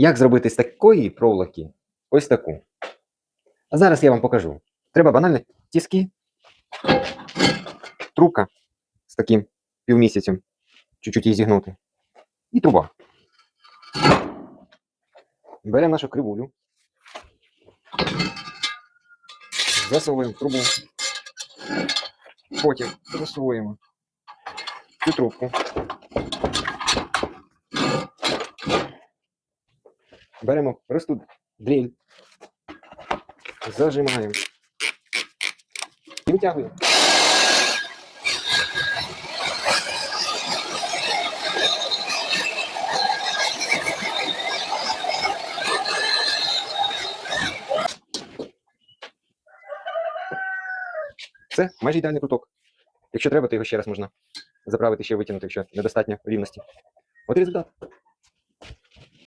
як зробити з такої проволоки ось таку. А зараз я вам покажу. Треба банально тіски, трубка з таким півмісяцем, чуть-чуть її зігнути. І труба. Беремо нашу кривулю. Засовуємо трубу. Потім засовуємо цю трубку. Беремо просту дрель. Зажимаємо. І витягуємо. Це майже ідеальний круток. Якщо треба, то його ще раз можна заправити, ще витягнути, якщо недостатньо рівності. От результат.